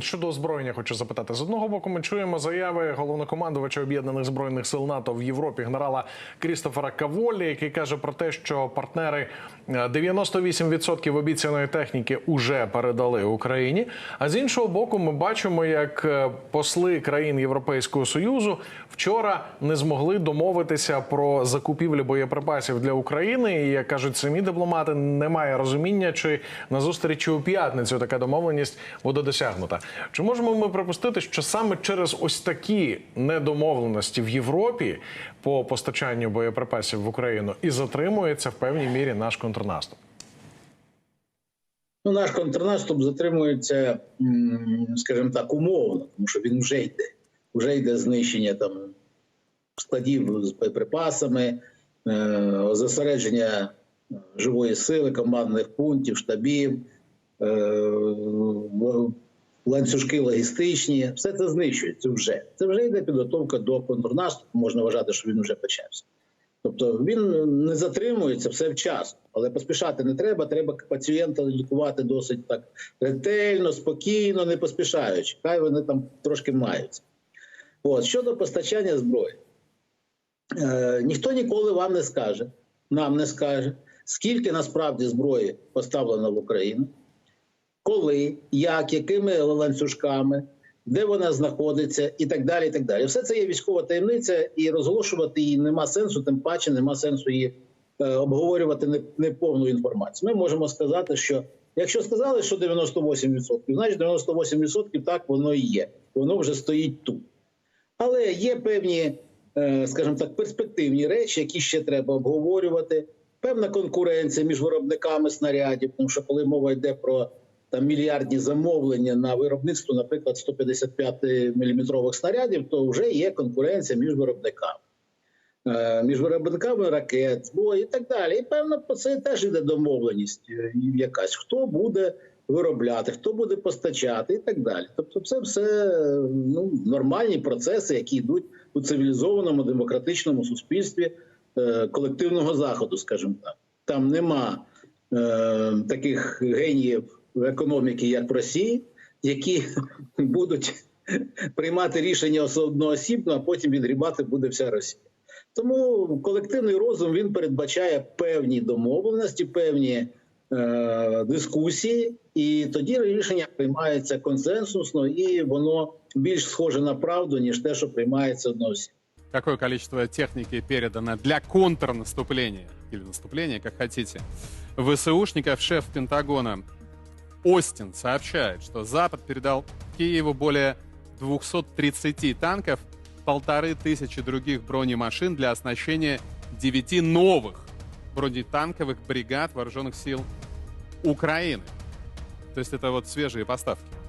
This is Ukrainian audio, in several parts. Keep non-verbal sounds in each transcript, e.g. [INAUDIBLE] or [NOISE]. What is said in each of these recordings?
Щодо озброєння, хочу запитати з одного боку. Ми чуємо заяви головнокомандувача об'єднаних збройних сил НАТО в Європі генерала Крістофера Каволі, який каже про те, що партнери е, 98% обіцяної техніки уже передали Україні. А з іншого боку, ми бачимо, як е, посли країн Європейського союзу вчора не змогли домовитися про закупівлю боєприпасів для України. І як кажуть самі дипломати, немає розуміння, чи на зустрічі у п'ятницю така домовленість буде досягнута. Чи можемо ми припустити, що саме через ось такі недомовленості в Європі по постачанню боєприпасів в Україну і затримується в певній мірі наш контрнаступ? Ну, наш контрнаступ затримується, скажімо так, умовно, тому що він вже йде. Вже йде знищення там складів з боєприпасами, е, зосередження живої сили, командних пунктів, штабів, е, ланцюжки логістичні. Все це знищується вже. Це вже йде підготовка до контрнаступу. Можна вважати, що він вже почався. Тобто він не затримується все вчасно, але поспішати не треба. Треба пацієнта лікувати досить так ретельно, спокійно, не поспішаючи. Хай вони там трошки маються. От щодо постачання зброї, е, ніхто ніколи вам не скаже, нам не скаже, скільки насправді зброї поставлено в Україну, коли, як, якими ланцюжками, де вона знаходиться, і так далі. і так далі. Все це є військова таємниця, і розголошувати її нема сенсу, тим паче нема сенсу її е, обговорювати не- неповну інформацію. Ми можемо сказати, що якщо сказали, що 98%, значить 98% так воно і є. Воно вже стоїть тут. Але є певні, е, скажімо так, перспективні речі, які ще треба обговорювати. Певна конкуренція між виробниками снарядів, тому що коли мова йде про там мільярдні замовлення на виробництво, наприклад, 155 мм снарядів, то вже є конкуренція між виробниками. Е, Між виробниками ракет, зброї і так далі. І певно, по це теж йде домовленість е, якась. Хто буде виробляти, хто буде постачати і так далі. Тобто, це все ну, нормальні процеси, які йдуть у цивілізованому демократичному суспільстві е, колективного заходу, скажімо так. Там нема е, таких геніїв економіки, як в Росії, які [LAUGHS] будуть приймати рішення одноосібно, а потім відгрібати буде вся Росія. Тому колективний розум він передбачає певні домовленості, певні е, дискусії, і тоді рішення приймається консенсусно, і воно більш схоже на правду, ніж те, що приймається одноосібно. какое количество техники передано для контрнаступления или наступления, как хотите, ВСУшников, шеф Пентагона Остин сообщает, что Запад передал Киеву более 230 танков, полторы тысячи других бронемашин для оснащения девяти новых бронетанковых бригад вооруженных сил Украины. То есть это вот свежие поставки.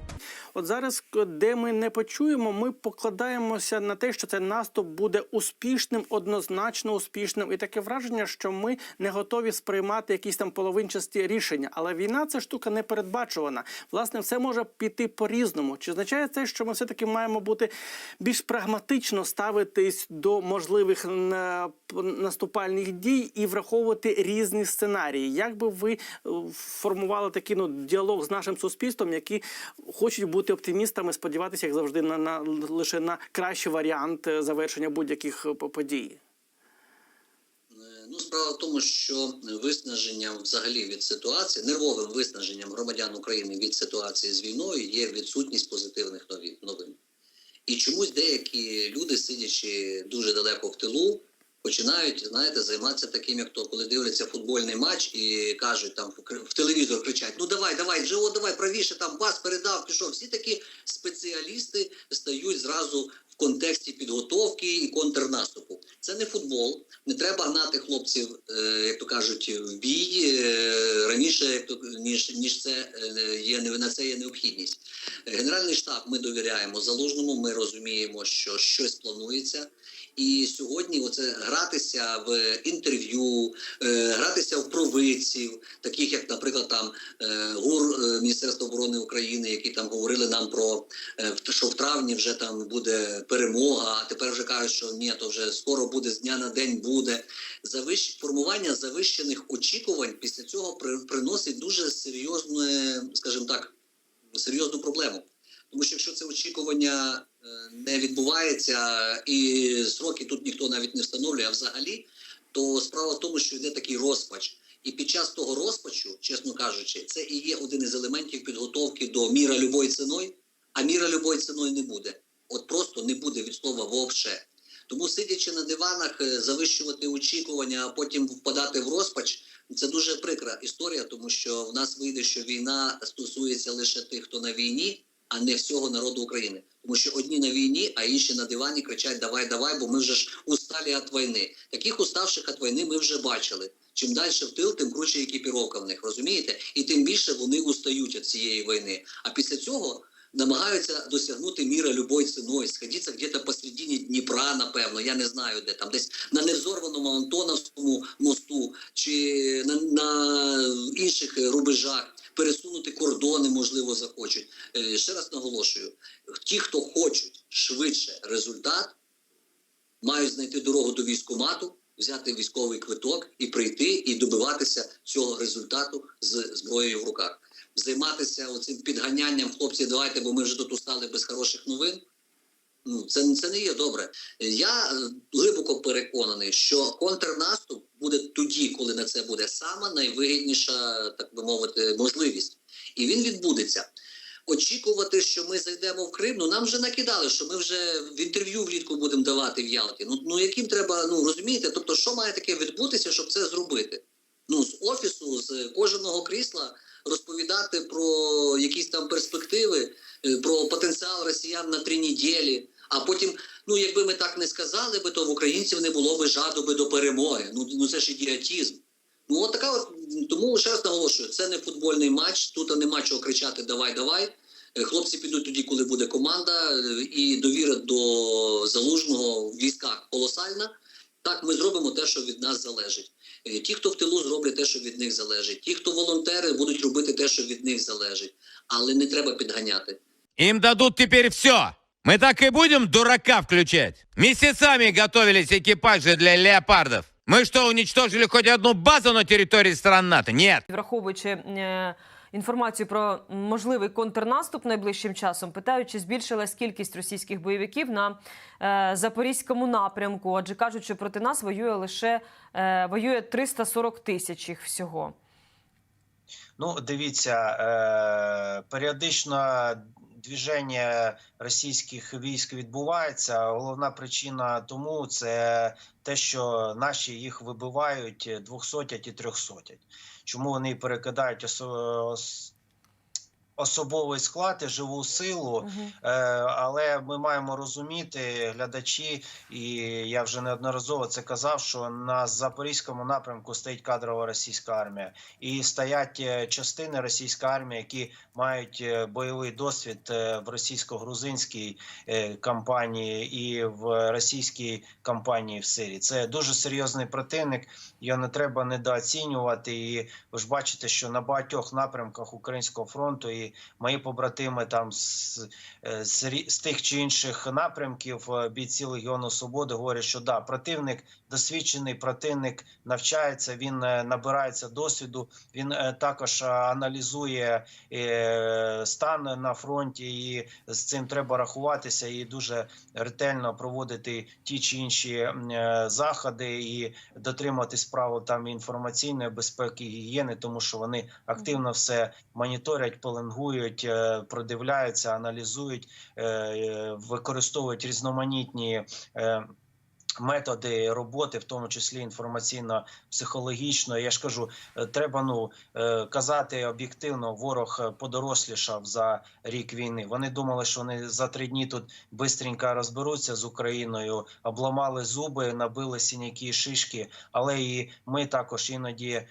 От зараз, де ми не почуємо, ми покладаємося на те, що цей наступ буде успішним, однозначно успішним, і таке враження, що ми не готові сприймати якісь там половинчасті рішення. Але війна це штука непередбачувана. Власне, все може піти по-різному. Чи означає це, що ми все таки маємо бути більш прагматично ставитись до можливих наступальних дій і враховувати різні сценарії? Як би ви е, формували такий ну, діалог з нашим суспільством, які хочуть бути оптимістами, сподіватися, як завжди, на, на лише на кращий варіант е, завершення будь-яких е, подій? Е, Ну, справа в тому, що виснаженням взагалі від ситуації, нервовим виснаженням громадян України від ситуації з війною є відсутність позитивних новин. І чомусь деякі люди, сидячи дуже далеко в тилу, починають, знаєте, займатися таким, як то, коли дивляться футбольний матч і кажуть там в телевізор кричать: Ну давай, давай, Джо, давай правіше, там пас передав, пішов. Всі такі спеціалісти стають зразу контексті підготовки і контрнаступу. Це не футбол. Не треба гнати хлопців, е, як то кажуть, в бій е, раніше, як то ніж ніж це е, є на це є необхідність. Генеральний штаб ми довіряємо залужному. Ми розуміємо, що щось планується, І сьогодні оце гратися в інтерв'ю, гратися в провидців, таких як, наприклад, там ГУР Міністерства оборони України, які там говорили нам про що в травні вже там буде перемога, а тепер вже кажуть, що ні, то вже скоро буде з дня на день буде. Завищ... Формування завищених очікувань після цього при... приносить дуже серйозне, скажімо так, серйозну проблему. Тому що якщо це очікування е, не відбувається, і сроки тут ніхто навіть не встановлює, а взагалі, то справа в тому, що йде такий розпач. І під час того розпачу, чесно кажучи, це і є один із елементів підготовки до міра любою ціною, а міра любою ціною не буде. От просто не буде від слова вовше. Тому сидячи на диванах, е, завищувати очікування, а потім впадати в розпач, це дуже прикра історія, тому що в нас вийде, що війна стосується лише тих, хто на війні, а не всього народу України. Тому що одні на війні, а інші на дивані кричать Давай, давай, бо ми вже ж усталі від війни. Таких уставших від війни ми вже бачили. Чим далі в тил, тим круче екіпіровка в них, розумієте? І тим більше вони устають від цієї війни. А після цього намагаються досягнути міра любою ціною, сходитися где-то посередині Дніпра, напевно, я не знаю де там, десь на невзорваному Антоновському мосту чи на, на інших рубежах, пересунути кордони, можливо, захочуть. Е, Ще раз наголошую: ті, хто хочуть швидше результат, мають знайти дорогу до військкомату, взяти військовий квиток і прийти і добиватися цього результату з зброєю в руках. Займатися оцим підганянням хлопці, давайте, бо ми вже тут устали без хороших новин. Ну, це, це не є добре. Я е, глибоко переконаний, що контрнаступ буде тоді, коли на це буде сама найвигідніша, так би мовити, можливість. І він відбудеться. Очікувати, що ми зайдемо в Крим, ну нам вже накидали, що ми вже в інтерв'ю влітку будемо давати в Ялті. Ну, ну яким треба, ну розумієте, тобто, що має таке відбутися, щоб це зробити? Ну, з офісу, з кожного крісла розповідати про якісь там перспективи, е, про потенціал росіян на три неділі. А потім, ну якби ми так не сказали би, то в українців не було би жаду би до перемоги. Ну, ну це ж ідіотізм. Ну от така от тому ще раз наголошую, це не футбольний матч. Тут нема чого кричати Давай, давай. Е, Хлопці підуть тоді, коли буде команда, е, і довіра до залужного в військах колосальна. Так, ми зробимо те, що від нас залежить. Е, Ті, хто в тилу, зроблять те, що від них залежить. Ті, хто волонтери, будуть робити те, що від них залежить. Але не треба підганяти. Им дадут теперь все. Мы так и будем дурака включать. Месяцами готовились экипажи для леопардов. Мы что, уничтожили хоть одну базу на территории стран НАТО? Нет. враховуючи е, інформацію про можливий контрнаступ найближчим часом, питають, чи збільшилась кількість російських бойовиків на е, запорізькому напрямку. Адже кажуть, що проти нас воює лише е, воює 340 тисяч їх всього. Ну, дивіться, е, періодично движення російських військ відбувається. Головна причина тому це те, що наші їх вибивають двохсотять і трьохсотять. Чому вони перекидають особовий склад і живу силу? Е, але ми маємо розуміти, глядачі, і я вже неодноразово це казав, що на запорізькому напрямку стоїть кадрова російська армія, і стоять е, частини російської армії, які мають е, бойовий досвід в російсько-грузинській кампанії і в російській кампанії в Сирії. Це дуже серйозний противник. Його не треба недооцінювати. І ви ж бачите, що на багатьох напрямках українського фронту і мої побратими там з, е, з, з тих чи інших напрямків е, бійці Легіону Свободи говорять, що да, противник досвідчений, противник навчається, він е, набирається досвіду. Він також аналізує стан на фронті, і з цим треба рахуватися і дуже ретельно проводити ті чи інші заходи і дотримуватись правил там інформаційної безпеки гігієни, тому що вони активно все моніторять, пеленгують, е, продивляються, аналізують, е, е, використовують різноманітні. Методи роботи, в тому числі інформаційно-психологічно, я ж кажу, треба ну казати об'єктивно. Ворог подорослішав за рік війни. Вони думали, що вони за три дні тут бистренько розберуться з Україною, обламали зуби, набили сіняки, шишки. Але і ми також іноді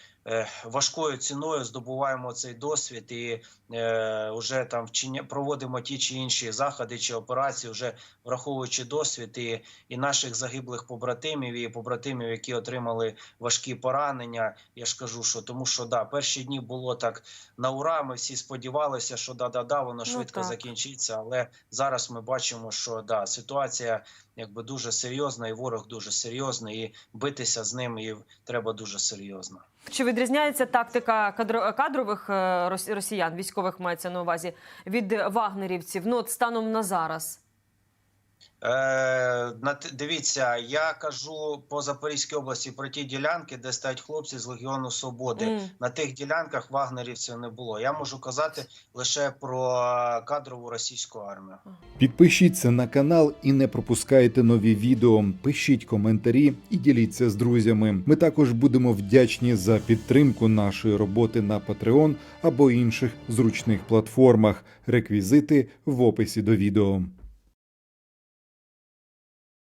важкою ціною здобуваємо цей досвід і е, вже там вчиня, проводимо ті чи інші заходи чи операції, вже враховуючи досвід і, і наших загиблих побратимів, і побратимів, які отримали важкі поранення. Я ж кажу, що тому, що да, перші дні було так на ура. Ми всі сподівалися, що да-да-да, воно швидко так. закінчиться. Але зараз ми бачимо, що да, ситуація якби дуже серйозна, і ворог дуже серйозний, і битися з ним і треба дуже серйозно. Чи відрізняється тактика кадро- кадрових е, рос- росіян, військових мається на увазі, від вагнерівців? Ну, от станом на зараз. Е, дивіться, я кажу по Запорізькій області про ті ділянки, де стоять хлопці з Легіону Свободи. Мгм. На тих ділянках вагнерівців не було. Я можу казати лише про кадрову російську армію. Підпишіться на канал і не пропускайте нові відео. Пишіть коментарі і діліться з друзями. Ми також будемо вдячні за підтримку нашої роботи на Patreon або інших зручних платформах. Реквізити в описі до відео.